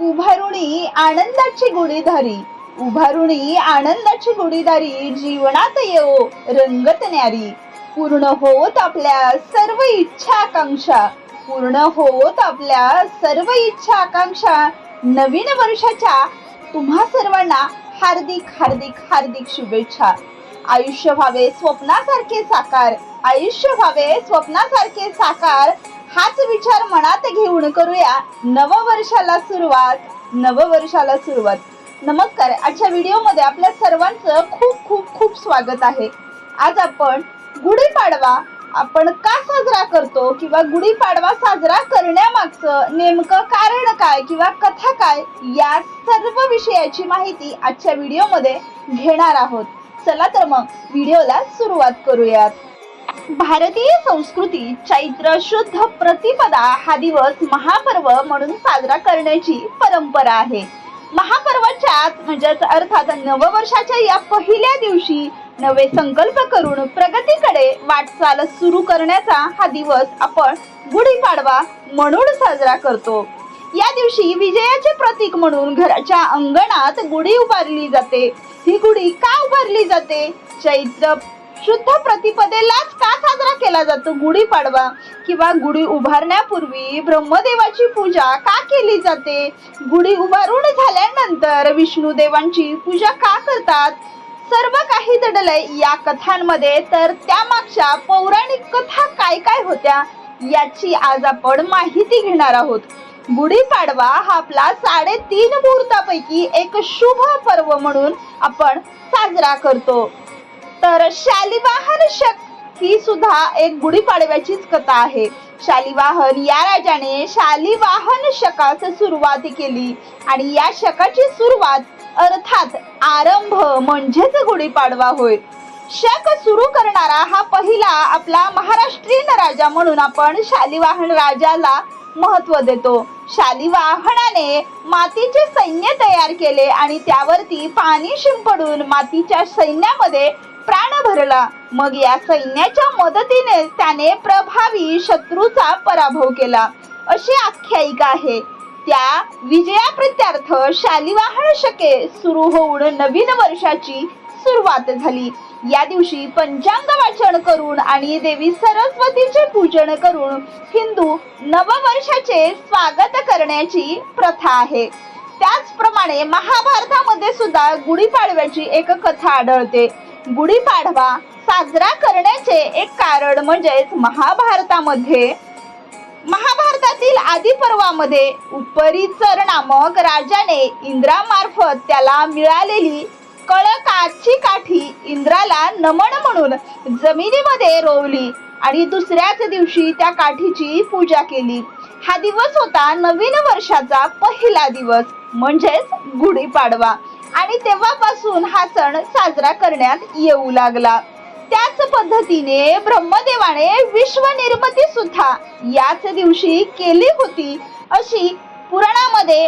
उभारुणी आनंदाची गुढीधारी. उभारुणी आनंदाची गुढीधारी जीवनात येऊ रंगत न्यारी. पूर्ण होत आपल्या सर्व इच्छा आकांक्षा पूर्ण होत आपल्या सर्व इच्छा आकांक्षा नवीन वर्षाच्या तुम्हा सर्वांना हार्दिक हार्दिक हार्दिक शुभेच्छा. आयुष्य व्हावे स्वप्नासारखे साकार. आयुष्य व्हावे स्वप्नासारखे साकार. हाच विचार मनात घेऊन करूया नववर्षाला सुरुवात नववर्षाला सुरुवात. नमस्कार आजच्या व्हिडिओमध्ये आपल्या सर्वांचं खूप खूप खूप स्वागत आहे. आज आपण गुढीपाडवा आपण का साजरा करतो किंवा गुढीपाडवा साजरा करण्यामागचं नेमकं कारण काय किंवा कथा काय या सर्व विषयाची माहिती आजच्या व्हिडिओमध्ये घेणार आहोत. चला तर मग व्हिडिओला सुरुवात करूयात. भारतीय संस्कृती चैत्र शुद्ध प्रतिपदा हा दिवस महापर्व म्हणून साजरा करण्याची परंपरा आहे. महापर्वाच्या म्हणजेच अर्थात नववर्षाच्या या पहिल्या दिवशी नवे संकल्प करून प्रगतीकडे वाटचाल सुरू करण्याचा हा दिवस आपण गुढीपाडवा म्हणून साजरा करतो. या दिवशी विजयाचे प्रतीक म्हणून घराच्या अंगणात गुढी उभारली जाते. ही गुढी का उभारली जाते? चैत्र शुद्ध प्रतिपदेलाच का साजरा केला जातो? गुढीपाडवा किंवा गुढी उभारण्यापूर्वी ब्रह्मदेवाची पूजा का केली जाते? गुढी उभारून झाल्यानंतर विष्णू देवांची पूजा का करतात? सर्व काही दडलंय या कथांमध्ये. तर त्यामागच्या पौराणिक कथा काय काय होत्या? याची आज आपण माहिती घेणार आहोत. गुढीपाडवा हा आपला साडेतीन मुहूर्तापैकी एक शुभ पर्व म्हणून आपण साजरा करतो. तर शालिवाहन शक ही सुद्धा एक गुढीपाडव्याचीच कथा आहे. शालिवाहन या राजाने शालिवाहन शकास सुरुवात केली. आणि या शकाची सुरुवात अर्थात आरंभ म्हणजेच गुढीपाडवा होय. शक सुरू करणारा हा पहिला आपला महाराष्ट्रीयन राजा म्हणून आपण शालिवाहन राजाला महत्त्व देतो. शालिवाहनाने मातीचे सैन्य तयार केले आणि त्यावरती पाणी शिंपडून मातीच्या सैन्यामध्ये प्राण भरला मग या सैन्याच्या मदतीने त्याने प्रभावी शत्रूचा पराभव केला. अशी आख्यायिका आहे. त्या विजयाप्रित्यर्थ शालिवाहन शके सुरू होऊन नवीन वर्षाची सुरुवात झाली. या दिवशी पंचांग वाचन करून आणि देवी सरस्वतीचे पूजन करून हिंदू नववर्षाचे स्वागत करण्याची प्रथा आहे. त्याचप्रमाणे महाभारतामध्ये सुद्धा गुढीपाडव्याची एक कथा आढळते. गुढीपाडवा साजरा करण्याचे एक कारण म्हणजेच महाभारतामध्ये. महाभारतातील आदिपर्वामध्ये उपरिचर नामक राजाने इंद्रामार्फत त्याला मिळालेली कळकाची काठी इंद्राला नमन म्हणून जमिनीमध्ये रोवली आणि दुसऱ्याच दिवशी त्या काठीची पूजा केली. हा दिवस होता नवीन वर्षाचा पहिला दिवस म्हणजेच गुढीपाडवा आणि तेव्हापासून हा सण साजरा करण्यात येऊ लागला. त्याच पद्धतीने ब्रह्मदेवाने विश्व निर्मिती सुद्धा याच दिवशी केली होती अशी पुराणामध्ये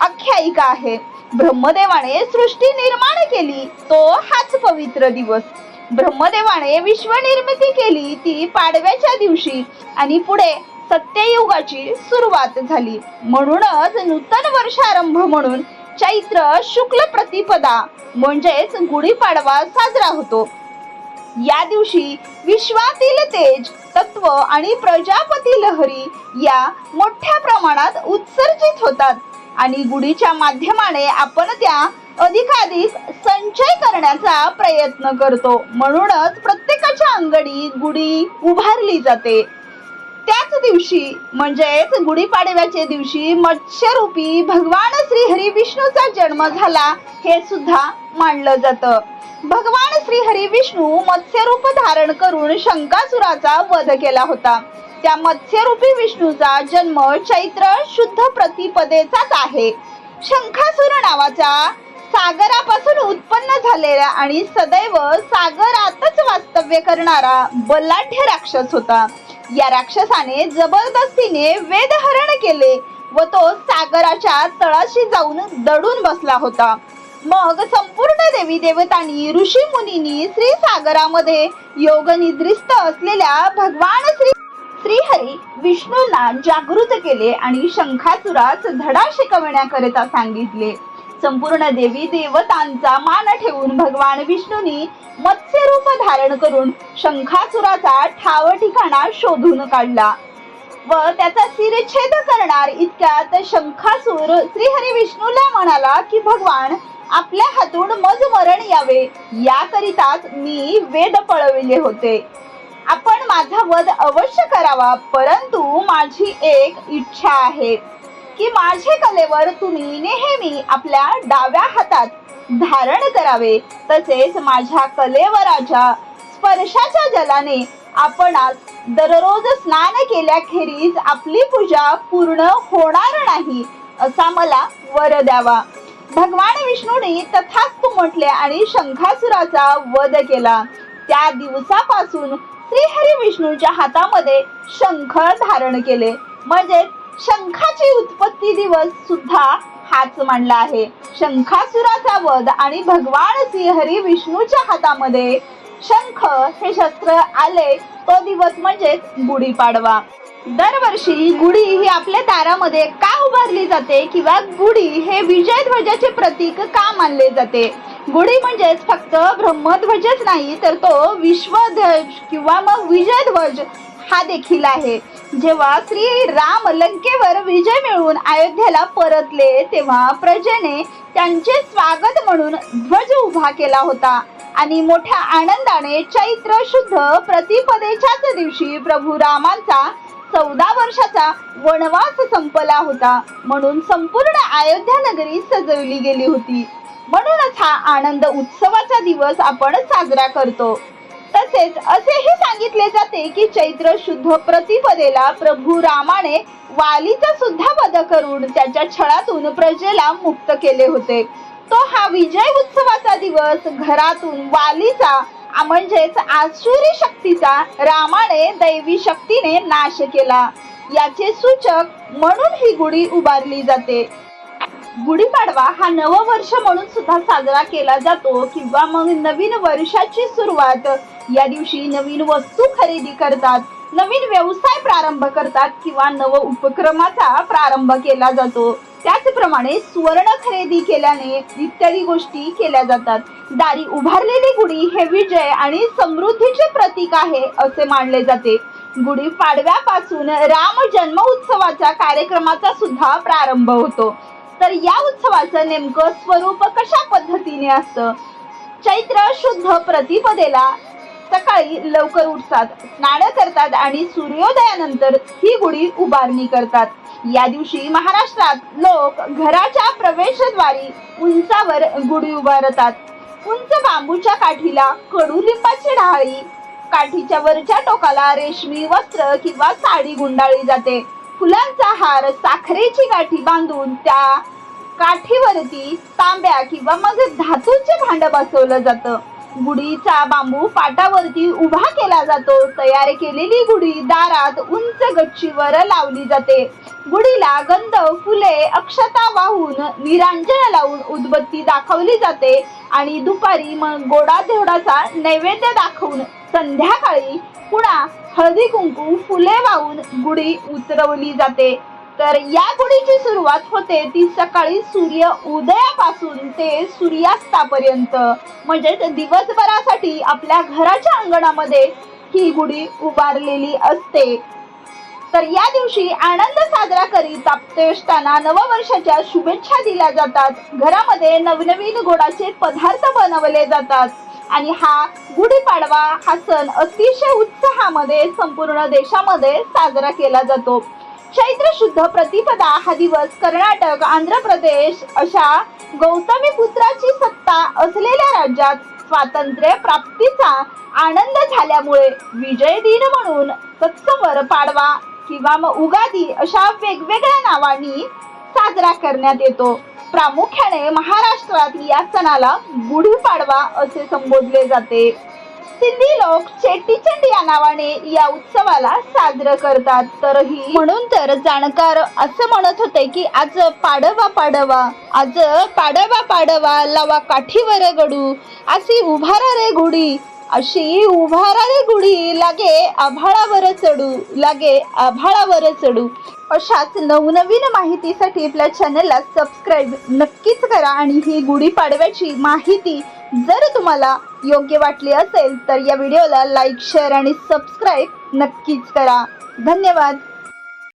आख्यायिका आहे. ब्रह्मदेवाने सृष्टी निर्माण केली तो हाच पवित्र दिवस. ब्रह्मदेवाने विश्व निर्मिती केली ती पाडव्याच्या दिवशी आणि पुढे सत्ययुगाची सुरुवात झाली. म्हणूनच नूतन वर्षारंभ म्हणून चैत्र शुक्ल प्रतिपदा म्हणजेच गुढीपाडवा साजरा होतो. या दिवशी विश्वातील तेज तत्व आणि प्रजापती लहरी या मोठ्या प्रमाणात उत्सर्जित होतात आणि गुढीच्या माध्यमाने आपण त्या अधिकाधिक संचय करण्याचा प्रयत्न करतो. म्हणूनच प्रत्येकाच्या अंगडी गुढी उभारली जाते. त्याच दिवशी म्हणजेच गुढीपाडव्याच्या दिवशी मत्स्यरूपी भगवान श्री हरी विष्णूचा जन्म झाला हे सुद्धा मानलं जातं. भगवान श्री हरी विष्णू मत्स्यरूप धारण करून शंकासुराचा वध केला होता. त्या मत्स्यरूपी विष्णूचा जन्म चैत्र शुद्ध प्रतिपदेचाच आहे. शंखासुर नावाचा सागरापासून उत्पन्न झालेला आणि सदैव सागरातच वास्तव्य करणारा बलाढ्य राक्षस होता. या राक्षसाने जबरदस्तीने वेदहरण केले व तो सागराच्या तळाशी जाऊन दडून बसला होता. मग संपूर्ण देवी देवतांनी ऋषी मुनींनी श्री सागरामध्ये योग निद्रिस्त असलेल्या भगवान श्री श्रीहरी विष्णूंना जागृत केले आणि शंखासुरास धडा शिकवण्याकरिता सांगितले. संपूर्ण देवी देवतांचा मान ठेवून भगवान विष्णूनी मत्स्य रूप धारण करून शंखासुराचा ठाव ठिकाणा शोधून काढला. व त्याचा शिरछेद करणार इतक्यात शंखासूर श्रीहरी विष्णूला म्हणाला की भगवान आपल्या हातून मज मरण यावे. याकरिताच मी वेद पळविले होते. आपण माझा वध अवश्य करावा परंतु माझी एक इच्छा आहे. की माझे कलेवर तुम्ही नेहमी आपल्या डाव्या हातात धारण करावे. तसेच माझ्या कलेवराच्या स्पर्शाच्या जलाने आपणास दररोज स्नान केल्याखेरीज आपली पूजा पूर्ण होणार नाही असा मला वर द्यावा. भगवान विष्णूने तथास्तु म्हटले आणि शंखासुराचा वध केला. त्या दिवसापासून श्रीहरी विष्णूच्या हातामध्ये शंख धारण केले. म्हणजे शंखाची उत्पत्ती दिवस सुद्धा हाच मांडला आहे. शंखासुराचा वध आणि भगवान श्रीहरी विष्णूच्या हातामध्ये शंख हे शस्त्र आले तो दिवस म्हणजे गुढीपाडवा. दरवर्षी गुढी ही आपल्या दारामध्ये का उभारली जाते किंवा गुढी हे विजय ध्वजाचे प्रतीक का मानले जाते? गुढी म्हणजेच फक्त ब्रह्मध्वजच नाही तर तो विश्वध्वज किंवा मग विजयध्वज हा देखील आहे. जेव्हा श्री राम लंकेवर विजय मिळवून अयोध्येला परतले तेव्हा प्रजेने त्यांचे स्वागत म्हणून ध्वज उभा केला होता आणि मोठ्या आनंदाने चैत्र शुद्ध प्रतिपदेच्याच दिवशी प्रभू रामांचा चौदा वर्षाचा वनवास संपला होता. म्हणून संपूर्ण अयोध्या नगरी सजवली गेली होती. म्हणूनच हा आनंद उत्सवाचा दिवस आपण साजरा करतो. तसेच असेही सांगितले जाते की चैत्र शुद्ध प्रतिपदेला प्रभू रामाने वालीचा सुद्धा वध करून त्याच्या छळातून प्रजेला मुक्त केले होते. तो हा विजय उत्सवाचा दिवस घरातून वालीचा म्हणजेच आसुरी शक्तीचा रामाने दैवी शक्तीने नाश केला. याचे सूचक म्हणून ही गुढी उभारली जाते. गुढीपाडवा हा नववर्ष म्हणून सुद्धा साजरा केला जातो किंवा मग नवीन वर्षाची सुरुवात या दिवशी नवीन वस्तू खरेदी करतात. नवीन व्यवसाय प्रारंभ करतात किंवा नव उपक्रमाचा प्रारंभ केला जातो. त्याचप्रमाणे सुवर्ण खरेदी केल्याने इत्यादी गोष्टी केल्या जातात. दारी उभारलेली गुढी हे विजय आणि समृद्धीचे प्रतीक आहे असे मानले जाते. गुढी पाडव्यापासून राम जन्म उत्सवाच्या कार्यक्रमाचा सुद्धा प्रारंभ होतो. तर या उत्सवाचं नेमकं स्वरूप कशा पद्धतीने असतं? चैत्र शुद्ध प्रतिपदेला सकाळी लवकर उठतात स्नान करतात आणि सूर्योदयानंतर ही गुढी उभारणी करतात. या दिवशी महाराष्ट्रात लोक घराच्या प्रवेशद्वारी उंचावर गुढी उभारतात. उंच बांबूच्या काठीला कडुलिंबाची ढाळी काठीच्या वरच्या टोकाला रेशमी वस्त्र किंवा साडी गुंडाळली जाते. फुलांचा हार साखरेची गाठी बांधून त्या काठीवरती तांब्या किंवा मग धातूचे भांड बसवलं जातं. गुढीचा बांबू पाटावरती उभा केला जातो. तयार केलेली गुढी दारात उंच गच्चीवर लावली जाते. गुढीला गंध फुले अक्षता वाहून निरांजन लावून उदबत्ती दाखवली जाते आणि दुपारी मग गोडा धेवडाचा नैवेद्य दाखवून संध्याकाळी पुन्हा हळदी कुंकू फुले वाहून गुढी उतरवली जाते. तर या गुढीची सुरुवात होते ती सकाळी सूर्य उदयापासून ते सूर्यास्तापर्यंत. म्हणजेच दिवसभरासाठी आपल्या घराच्या अंगणामध्ये ही गुढी उभारलेली असते. तर या दिवशी आनंद साजरा करीत आपतेष्टांना नववर्षाच्या शुभेच्छा दिल्या जातात. घरामध्ये नवनवीन गोडाचे पदार्थ बनवले जातात. आणि हा गुढीपाडवा हा सण अतिशय उत्साहामध्ये संपूर्ण देशामध्ये साजरा केला जातो. चैत्र शुद्ध प्रतिपदा हा दिवस कर्नाटक आंध्र प्रदेश अशा गौतमी पुत्राची सत्ता असलेल्या राज्यात स्वातंत्र्य प्राप्तीचा आनंद झाल्यामुळे विजय दिन म्हणून सत्सवर पाडवा किंवा मग उगादी अशा वेगवेगळ्या नावांनी साजरा करण्यात येतो. प्रामुख्याने महाराष्ट्रात या सणाला गुढीपाडवा असे संबोधले जाते. सिंधी लोक चेट्टीचंड या नावाने या उत्सवाला साजरं करतात. तरीही म्हणून तर जाणकार असं म्हणत होते की आज पाडवा पाडवा आज पाडवा पाडवा लावा काठीवर गडू अशी उभारा रे गुढी अशी उभारा रे गुढी लागे आभाळावर चढू लागे आभाळावर चढू. अशाच नवनवीन माहितीसाठी आपल्या चॅनलला सबस्क्राईब नक्कीच करा आणि ही गुढीपाडव्याची माहिती जर तुम्हाला योग्य वाटली असेल तर या व्हिडिओला लाईक शेअर आणि सबस्क्राईब नक्कीच करा. धन्यवाद.